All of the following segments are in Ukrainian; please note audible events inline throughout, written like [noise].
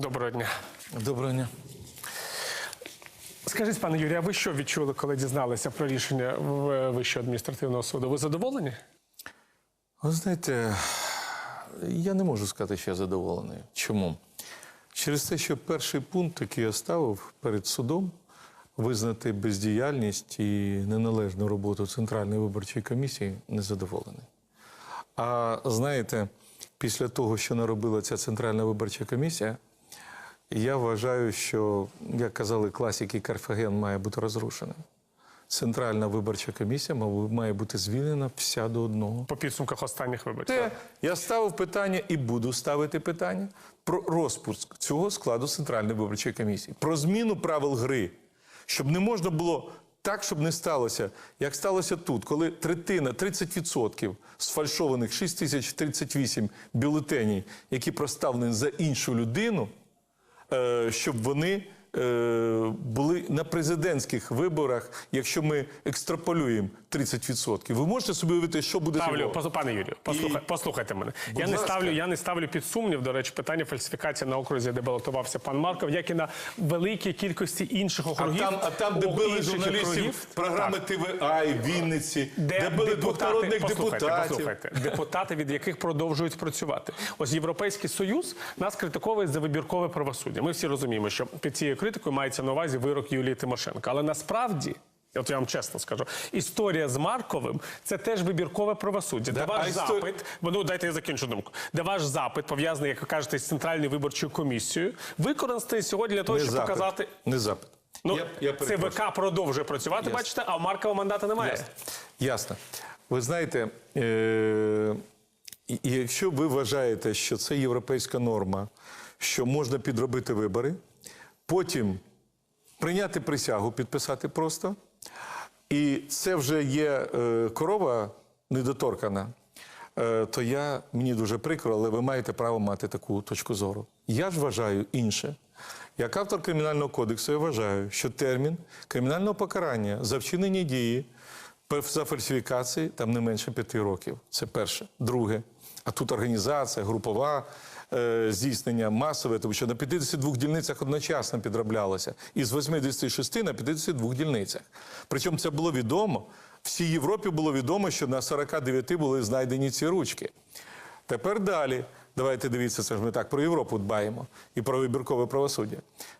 Доброго дня. Доброго дня. Скажіть, пане Юрію, а ви що відчули, коли дізналися про рішення Вищого адміністративного суду? Ви задоволені? Ви знаєте, я не можу сказати, що я задоволений. Чому? Через те, що перший пункт, який я ставив перед судом, визнати бездіяльність і неналежну роботу Центральної виборчої комісії, незадоволений. А знаєте, після того, що наробила ця Центральна виборча комісія, я вважаю, що, як казали класики, Карфаген має бути розрушеним. Центральна виборча комісія має бути звільнена вся до одного. По підсумках останніх виборів. Те, я ставив питання і буду ставити питання про розпуск цього складу Центральної виборчої комісії, про зміну правил гри, щоб не можна було так, щоб не сталося, як сталося тут, коли третина, 30% сфальшованих 6038 бюлетенів, які проставлені за іншу людину, щоб вони е, були на президентських виборах, якщо ми екстраполюємо 30%. Ви можете собі уявити, що буде Ставлю, пос- пане Юрію, послухай, послухайте мене. Я не, ласка. ставлю, я не ставлю під сумнів, до речі, питання фальсифікації на окрузі, де балотувався пан Марков, як і на великій кількості інших А там, а там, де били журналістів округів, програми так. ТВА і Вінниці, де, били двох народних послухайте, депутатів. Послухайте, депутати, від яких продовжують працювати. Ось Європейський Союз нас критиковує за вибіркове правосуддя. Ми всі розуміємо, що під цією критикою мається на увазі вирок Юлії Тимошенко. Але насправді. От я вам чесно скажу, історія з Марковим це теж вибіркове правосуддя. Да, де ваш істор- запит, ну дайте я закінчу думку. Де ваш запит пов'язаний, як ви кажете, з центральною виборчою комісією, використаний сьогодні для того, Не щоб запит. показати. Не запит. Ну Я- я. ЦВК продовжує працювати, Ясно. бачите, а у Маркова мандата немає. Ясно. Ясно. Ви знаєте, е- якщо ви вважаєте, що це європейська норма, що можна підробити вибори, потім прийняти присягу, підписати просто, і це вже є е, корова недоторкана, е, то я мені дуже прикро, але ви маєте право мати таку точку зору. Я ж вважаю інше. Як автор кримінального кодексу, я вважаю, що термін кримінального покарання за вчинені дії за фальсифікації там не менше п'яти років. Це перше. Друге. А тут організація, групова здійснення масове, тому що на 52 дільницях одночасно підроблялося. Із 86 на 52 дільницях. Причому це було відомо. Всій Європі було відомо, що на 49 були знайдені ці ручки. Тепер далі. Давайте дивіться, це ж ми так про Європу дбаємо і про вибіркове правосуддя.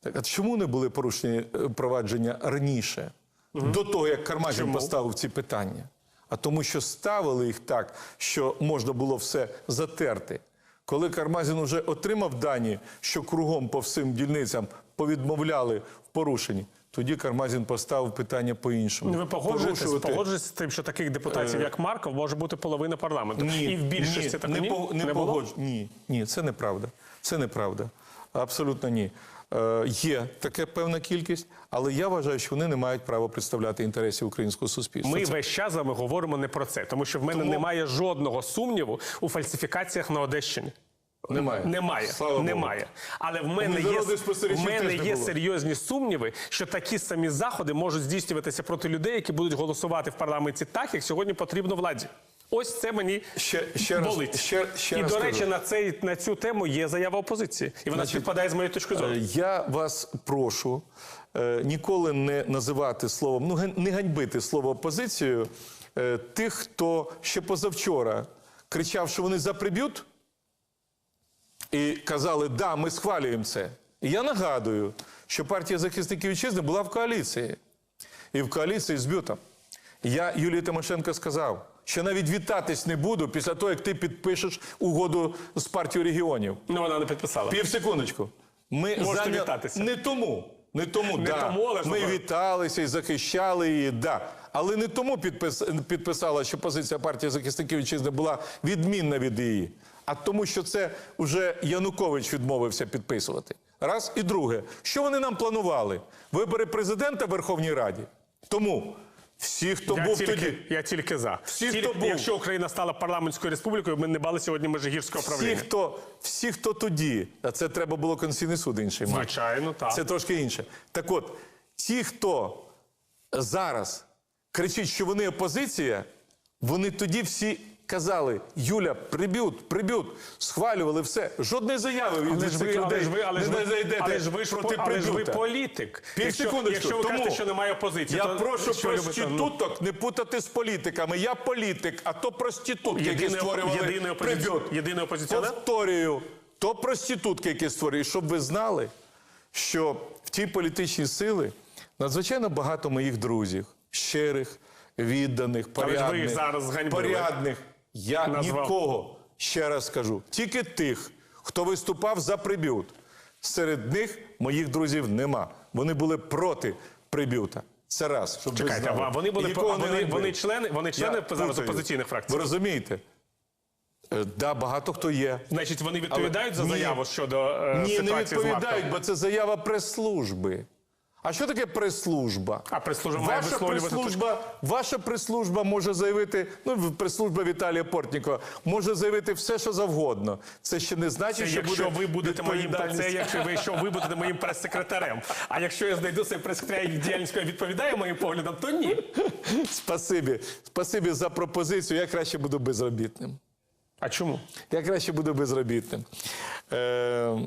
Так, а чому не були порушені е, провадження раніше, до того, як Кармазін поставив ці питання? А тому, що ставили їх так, що можна було все затерти. Коли Кармазін вже отримав дані, що кругом по всім дільницям повідмовляли в порушенні, тоді Кармазін поставив питання по-іншому. Ну, Ви погоджуєтесь, Порушувати- погоджуєтесь з тим, що таких депутатів, як Марков, може бути половина парламенту. і в більшості ні, так не, ні? пог- не, Не погодж- Ні, ні, це неправда. Це неправда. Абсолютно ні. Е, є така певна кількість, але я вважаю, що вони не мають права представляти інтересів українського суспільства. Ми Це- весь час з вами говоримо не про це, тому що в мене Тому- немає жодного сумніву у фальсифікаціях на Одещині. Немає. Немає, Слава Богу. Але в мене є, в мене є серйозні сумніви, що такі самі заходи можуть здійснюватися проти людей, які будуть голосувати в парламенті так, як сьогодні потрібно владі. Ось це мені Ще- ще раз- ще- ще і, раз до речі, на, цей, на цю тему є заява опозиції. І вона співпадає з моєю точкою зору. Е, Я вас прошу е, ніколи не називати словом, ну не ганьбити слово опозицію е, тих, хто ще позавчора кричав, що вони заприб'ють, і казали, да, ми схвалюємо це. І я нагадую, що партія захисників вітчизни була в коаліції. І в коаліції з бютом. Я Юлії Тимошенко сказав, що навіть вітатись не буду після того, як ти підпишеш угоду з партією регіонів. Ну вона не підписала. Пів секундочку. Ми Можете заня- вітатися. Не тому. Не тому, Не да. тому, але ми добре. віталися і захищали її, да. Але не тому підпис... підписала, що позиція партії захисників вітчизни була відмінна від її, а тому, що це вже Янукович відмовився підписувати. Раз і друге, що вони нам планували? Вибори президента в Верховній Раді. Тому всі, хто Я був тільки, тоді, я тільки за. Всі, Тільки- хто був. Якщо Україна стала парламентською республікою, ми не бали сьогодні Межигірського всі, хто, всі, хто тоді, а це треба було Конституційний суд інший. Звичайно, так. Це трошки інше. Так от, ті, хто зараз кричить, що вони опозиція, вони тоді всі казали, Юля, приб'ють, приб'ють, схвалювали все. Жодної заяви від Але ж ви, цих але людей ж ви, але ж не ви, знайдете але ж ви, ж проти але ж ви політик. Якщо, Півсекундочку. якщо ви Тому кажете, що немає опозиції, Я то прошу що робити? Ну, не путати з політиками. Я політик, а то проститутки, які створювали єдиний, опозиці... приб'ют. єдиний опозиціонер? Повторюю, то проститутки, які створюють, щоб ви знали, що в тій політичній сили надзвичайно багато моїх друзів, щирих, відданих, ви порядних. зараз порядних. Я Назвав. нікого, ще раз скажу, тільки тих, хто виступав за прибют. Серед них моїх друзів нема. Вони були проти прибюта. Це раз, щоб Чекайте, а вони були а вони, вони члени, вони члени Я зараз путаю. опозиційних фракцій. Ви розумієте? Е, Да, багато хто є. Значить, вони відповідають за Ні. заяву щодо е, Ні, не ситуації з відповідають, Марком? бо це заява прес-служби. А що таке прес-служба? А прес-служба має Ваша висловлювати прес-служба, ваша прес-служба може заявити, ну прес-служба Віталія Портнікова може заявити все, що завгодно. Це ще не значить, Це що якщо буде ви будете моїм відповідальність. це, якщо ви якщо ви будете моїм прес-секретарем. А якщо я знайду цей прес-секретар, і діяльність відповідає моїм поглядам, то ні. Спасибі. Спасибі за пропозицію. Я краще буду безробітним. А чому? Я краще буду безробітним. Е,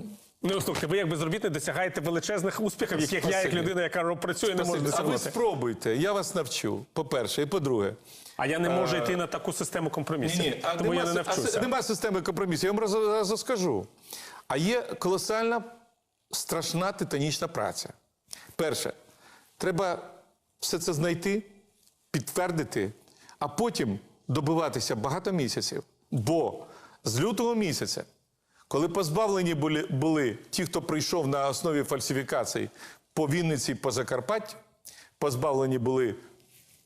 Ну слухайте, ви як безробітний досягаєте величезних успіхів, яких я, як Спасибі. людина, яка працює, не можу а ви досягнути. спробуйте, я вас навчу. По-перше, і по-друге. А я не можу йти на таку систему компромісів. Ні, а тому я нема, не си- а нема системи компромісів. Я вам раз- разу скажу. А є колосальна, страшна титанічна праця. Перше, треба все це знайти, підтвердити, а потім добиватися багато місяців. Бо з лютого місяця, коли позбавлені були, були ті, хто прийшов на основі фальсифікацій по Вінниці по Закарпаттю, позбавлені були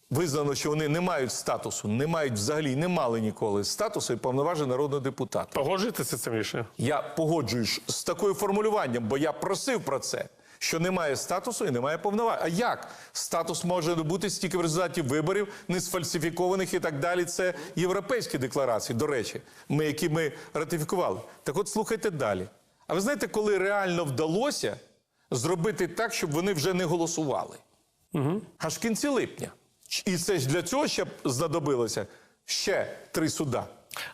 Визнано, що вони не мають статусу, не мають взагалі, не мали ніколи статусу і повноважень народного депутата. Погоджуєтеся цим рішенням? Я погоджуюсь з такою формулюванням, бо я просив про це, що немає статусу і немає повноважень. А як статус може бути стільки в результаті виборів, не сфальсифікованих і так далі? Це європейські декларації, до речі, ми, які ми ратифікували. Так от слухайте далі. А ви знаєте, коли реально вдалося зробити так, щоб вони вже не голосували? Угу. Аж в кінці липня. І це ж для цього ще знадобилося ще три суда.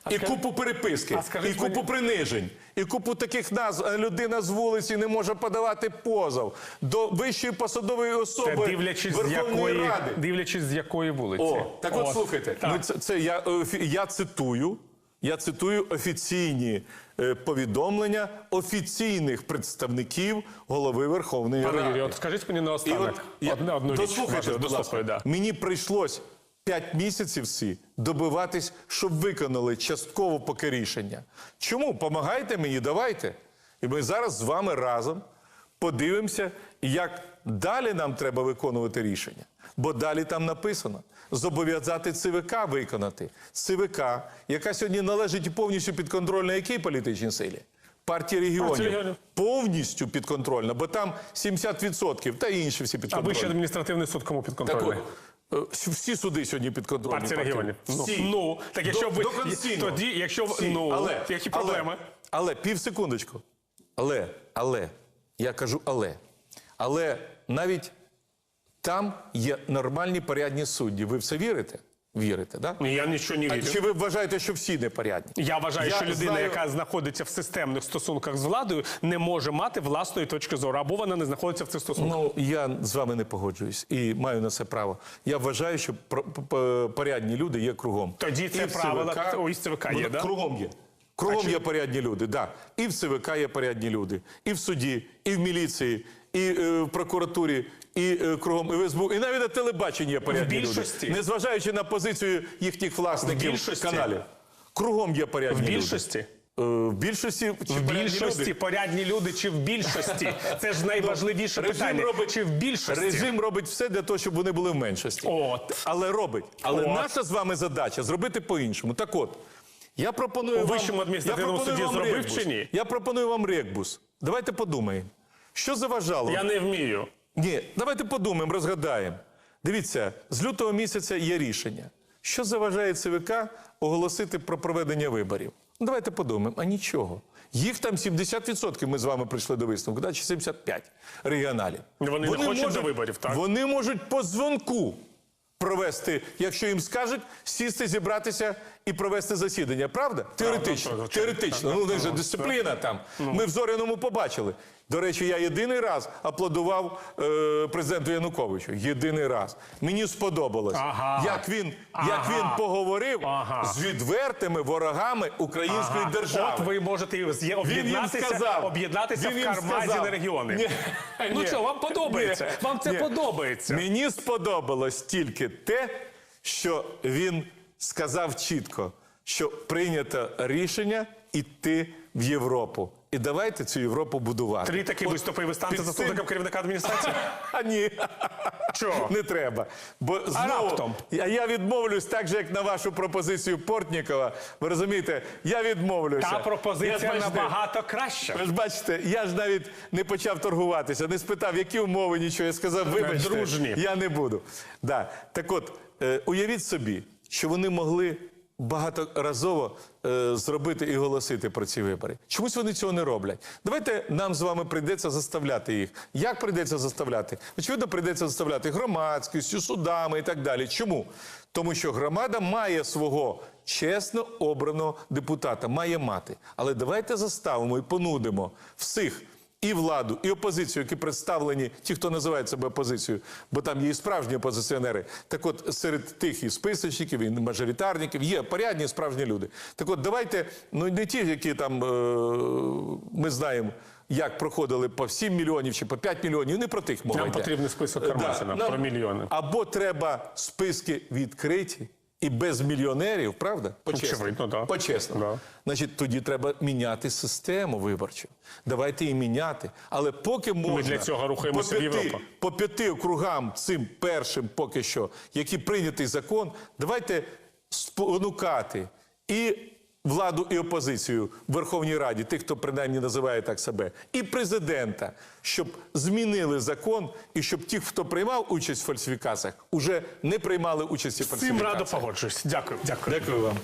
І скажи- купу переписки, і купу мені- принижень, і купу таких назв. Людина з вулиці не може подавати позов до вищої посадової Це особи дивлячись з Верховної якої Ради. дивлячись з якої вулиці. О, так от, слухайте, так. це, це я, е, я цитую. Я цитую офіційні е, повідомлення офіційних представників голови Верховної Пане Ради. Юрію, от скажіть мені наостанок я- одну дослухайте, да. Мені прийшлось 5 місяців всі добиватись, щоб виконали частково поки рішення. Чому? Помагайте мені, давайте. І ми зараз з вами разом подивимося, як далі нам треба виконувати рішення. Бо далі там написано зобов'язати ЦВК виконати. ЦВК, яка сьогодні належить повністю підконтрольна якій політичній силі? Партії регіонів. Повністю підконтрольна, бо там 70% та інші всі А підконтрольні. вищий адміністративний суд кому Так підконтрольний? е, всі суди сьогодні підконтрольні. Партія партії. регіонів. Ну, Всі. ну, так якщо До- ви до тоді, якщо Всі. ну але, які але- проблеми? Але, пів секундочку. Але, але, я кажу але. Але навіть там є нормальні порядні судді. Ви в це вірите? Вірите. Да? Я нічого не вірю. Чи ви вважаєте, що всі непорядні? Я вважаю, Я що людина, знаю- яка знаходиться в системних стосунках з владою, не може мати власної точки зору, або вона не знаходиться в цих стосунках. Ну, я з вами не погоджуюсь і маю на це право. Я вважаю, що про- п- п- порядні люди є кругом. Тоді це І в правила- ЦВК, Ой, ЦВК є, да? Кругом є. Кругом є порядні люди, да. І в ЦВК є порядні люди, і в суді, і в міліції, і е, в прокуратурі, і е, кругом і в СБУ, і навіть на телебаченні є порядні більшості? люди. Незважаючи на позицію їхніх власників більшості? каналів. Кругом є порядні В більшості? Е, в більшості чи В порядні більшості люди? порядні люди чи в більшості? Це ж найважливіше Режим питання. робить- Чи в більшості? Режим робить все для того, щоб вони були в меншості. От. Але робить. Але От. наша з вами задача зробити по-іншому. Так от, я пропоную У вам... Вищому адміністративному суді зробив чи ні? Я пропоную вам регбус. Давайте подумаємо. Що заважало? Я не вмію. Ні, давайте подумаємо, розгадаємо. Дивіться, з лютого місяця є рішення. Що заважає ЦВК оголосити про проведення виборів? Ну, давайте подумаємо, а нічого. Їх там 70% ми з вами прийшли до висновку, да? чи 75 регіоналів. Вони не хочуть до виборів, так? Вони можуть по дзвонку провести, якщо їм скажуть, сісти, зібратися і провести засідання, правда? Теоретично. ну, звичайно. Теоретично. Ну, у них же дисципліна там. Ми в Зоряному побачили. До речі, я єдиний раз аплодував е, президенту Януковичу. Єдиний раз. Мені сподобалось, Ага. як він, як він поговорив Ага. з відвертими ворогами української Ага. держави. От ви можете об'єднатися, об'єднатися в кармазі на регіони. Ні. Ну Ні. що, вам подобається? Ні. Вам це Ні. подобається? Мені сподобалось тільки те, що він сказав чітко, що прийнято рішення йти в Європу. І давайте цю Європу будувати. Три такі От виступи, і ви станете під заступником цим- керівника адміністрації? [laughs] А ні. Чого? [laughs] Не треба. Бо знову, раптом? Я, я відмовлюсь так же, як на вашу пропозицію Портнікова. Ви розумієте, я відмовлюся. Та Я пропозиція бачите, набагато краща. Ви ж бачите, я ж навіть не почав торгуватися, не спитав, які умови, нічого. Я сказав, вибачте, дружні. я не буду. Да. Так от, е, уявіть собі, що вони могли багаторазово е, зробити і голосити про ці вибори. Чомусь вони цього не роблять. Давайте нам з вами прийдеться заставляти їх. Як прийдеться заставляти? Очевидно, прийдеться заставляти громадськістю, судами і так далі. Чому? Тому що громада має свого чесно обраного депутата, має мати. Але давайте заставимо і понудимо всіх і владу, і опозицію, які представлені, ті, хто називає себе опозицією, бо там є і справжні опозиціонери. Так от серед тих і списочників, і мажоритарників є порядні справжні люди. Так от давайте, ну не ті, які там е, ми знаємо. Як проходили по 7 мільйонів чи по 5 мільйонів, не про тих мова Нам йде. потрібний список Да, про мільйони. Або треба списки відкриті і без мільйонерів, правда? Очевидно, да. По-чесному. Да. Значить, тоді треба міняти систему виборчу. Давайте її міняти. Але поки можна для цього рухаємося в Європу. по п'яти округам цим першим, поки що, який прийнятий закон, давайте спонукати і владу, і опозицію в Верховній Раді, тих, хто принаймні називає так себе, і президента, щоб змінили закон, і щоб ті, хто приймав участь в фальсифікаціях, уже не приймали участі в фальсифікаціях. цим радо погоджуюсь. Дякую. Дякую. Дякую вам.